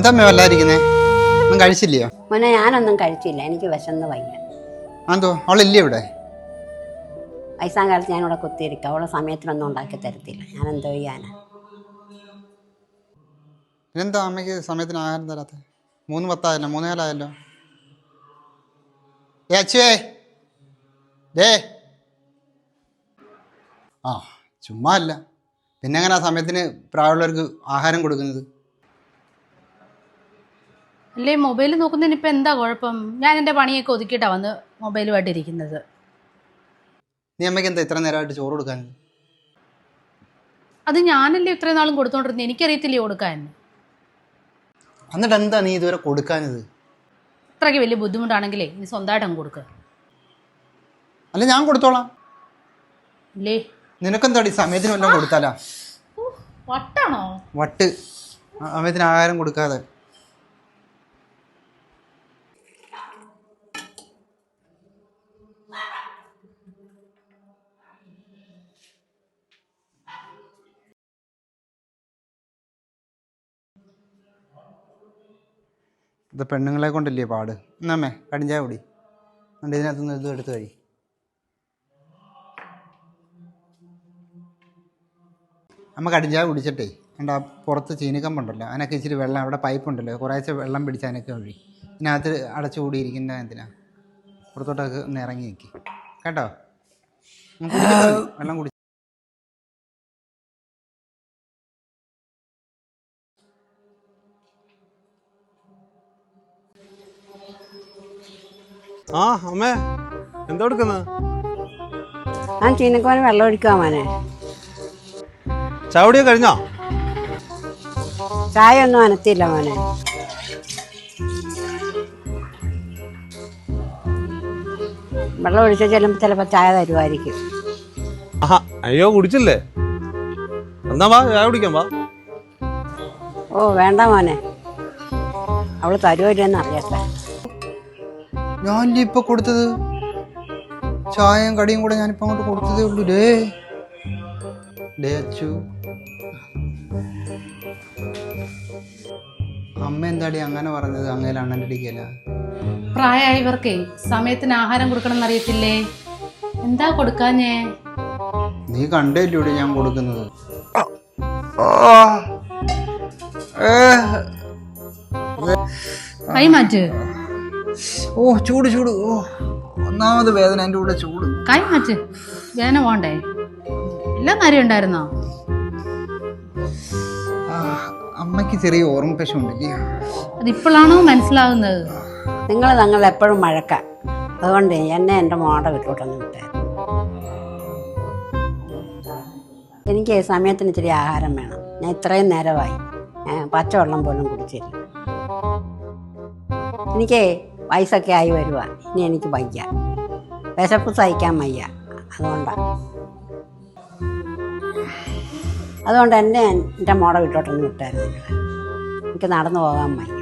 എന്താ അമ്മ വല്ലാതിരിക്കുന്നേ? ഒന്നും കഴിച്ചില്ലയോ? മോനെ ഞാനൊന്നും കഴിച്ചില്ല. എനിക്ക് വിശന്ന് വയ്യ. എന്തോ അവളില്ലേ ഇവിടെ? വയസ്സാം കാലത്ത് ഞാനിവിടെ കുത്തിയിരിക്കുക അവളെ സമയത്തിനൊന്നും ഉണ്ടാക്കി തരത്തില്ല. ഞാൻ എന്തോ ചെയ്യാനാ. എന്താ അമ്മയ്ക്ക് സമയത്തിന് ആഹാരം തരാത്ത? മൂന്ന് പത്തായല്ലോ മൂന്നേലായല്ലോ ഏ അച്ചുവേ ഡേ ആ ചുമ്മാ അല്ല. പിന്നെ എങ്ങനെ ആ സമയത്തിന് പ്രായമുള്ളവർക്ക് ആഹാരം കൊടുക്കുന്നത്? അല്ലേ മൊബൈൽ നോക്കുന്നതിന് ഇപ്പം എന്താ കുഴപ്പം? ഞാൻ എന്റെ പണിയൊക്കെ ഒതുക്കിയിട്ടാണ് വന്ന് മൊബൈലുമായിട്ട് ഇരിക്കുന്നത്. നീ അമ്മയ്ക്ക് എന്താ ഇത്ര നേരമായിട്ട് ചോറ് കൊടുക്കാൻ? അത് ഞാനല്ലേ ഇത്രയും നാളും കൊടുത്തോണ്ടിരുന്നത് എനിക്കറിയത്തില്ലേ കൊടുക്കാൻ? എന്നിട്ട് എന്താ നീ ഇതുവരെ കൊടുക്കാനത് അത്രയ്ക്ക് വലിയ ബുദ്ധിമുട്ടാണെങ്കിലേ നീ സ്വന്തമായിട്ട് അങ്ങ് കൊടുക്കുക അല്ല ഞാൻ കൊടുത്തോളാം. നിനക്കെന്താടി? സമയത്തിന് വല്ലതും കൊടുത്താലാ? വട്ടാണോ? വട്ട്. സമയത്തിന് ആഹാരം കൊടുക്കാതെ. ഇത് പെണ്ണുങ്ങളെ കൊണ്ടല്ലേ പാട്? എന്നമ്മേ കടിഞ്ചായ കൂടി എന്നിട്ട് ഇതിനകത്തുനിന്ന് ഇത് എടുത്തു കഴി. അമ്മ കടിഞ്ചായ കുടിച്ചിട്ടേ എന്റെ ആ പുറത്ത് ചീനിക്കമ്പുണ്ടല്ലോ അതിനൊക്കെ ഇച്ചിരി വെള്ളം അവിടെ പൈപ്പ് ഉണ്ടല്ലോ കുറേശ്ശെ വെള്ളം പിടിച്ച് അതിനൊക്കെ ഒഴി ഇതിനകത്ത് അടച്ചു കൂടിയിരിക്കുന്ന എന്തിനാ? പുറത്തോട്ടൊക്കെ ഒന്ന് ഇറങ്ങി നിൽക്കി കേട്ടോ? വെള്ളം കുടി ആ അമ്മേ എന്താ എടുക്കുന്നത് ഞാൻ ചീനക്കോന് വെള്ളം ഒഴിക്കുക മോനെ. ചാവടിയൊക്കെ കഴിഞ്ഞോ? ചായ ഒന്നും അനത്തില്ല മോനെ. വെള്ളം ഒഴിച്ച് ചെല്ലുമ്പോൾ ചിലപ്പോൾ ചായ തരുമായിരിക്കും ആഹാ അയ്യോ കുടിച്ചില്ലേ? എന്നാ വാ ചായ കുടിക്കാം വാ. ഓ വേണ്ട മോനെ. അവൾ തരുമല്ലെന്ന് അറിയട്ടെ. ഞാനില്ലേ ഇപ്പൊ കൊടുത്തത്? ചായയും കടിയും കൂടെ ഞാനിപ്പോ അങ്ങോട്ട് കൊടുത്തതേ ഉള്ളൂ ഡേ. ഡേ അച്ചു. അമ്മ എന്താടി അങ്ങനെ പറഞ്ഞത്? അങ്ങനെ അണ്ണന്റെ അടിക്കല. പ്രായമായവർക്കേ സമയത്തിന് ആഹാരം കൊടുക്കണം എന്നറിയത്തില്ലേ എന്താ കൊടുക്കാഞ്ഞേ? നീ കണ്ടില്ലൂടെ ഞാൻ കൊടുക്കുന്നത്? കൈ മാറ്റ്. ഓ ചൂട് ചൂട്. ഓ ഒന്നാമത് വേദന എന്റെ കൂടെ ചൂട്. കൈ മാറ്റ്. വേദന പോണ്ടേ എല്ലാം കാര്യം ഉണ്ടായിരുന്നോ? അമ്മയ്ക്ക് ചെറിയ ഓർമ്മ പശു ഉണ്ടല്ലേ അതിപ്പോഴാണോ മനസ്സിലാകുന്നത് നിങ്ങൾ ഞങ്ങൾ എപ്പോഴും മഴക്ക. അതുകൊണ്ട് എന്നെ എന്റെ മോടെ വീട്ടിലോട്ടൊന്ന് വിട്ടേ. എനിക്ക് സമയത്തിന് ഇച്ചിരി ആഹാരം വേണം. ഞാൻ ഇത്രയും നേരമായി. പച്ചവെള്ളം പോലും കുടിച്ചില്ല. എനിക്ക് വയസ്സൊക്കെ ആയി വരുക ഇനി എനിക്ക് വയ്യ. വിശപ്പ് സഹിക്കാൻ വയ്യ. അതുകൊണ്ടാണ് അതുകൊണ്ട് എന്നെ എന്റെ മോടെ വീട്ടോട്ടൊന്നും വിട്ടായിരുന്നു. എനിക്ക് നടന്നു പോകാൻ വയ്യ.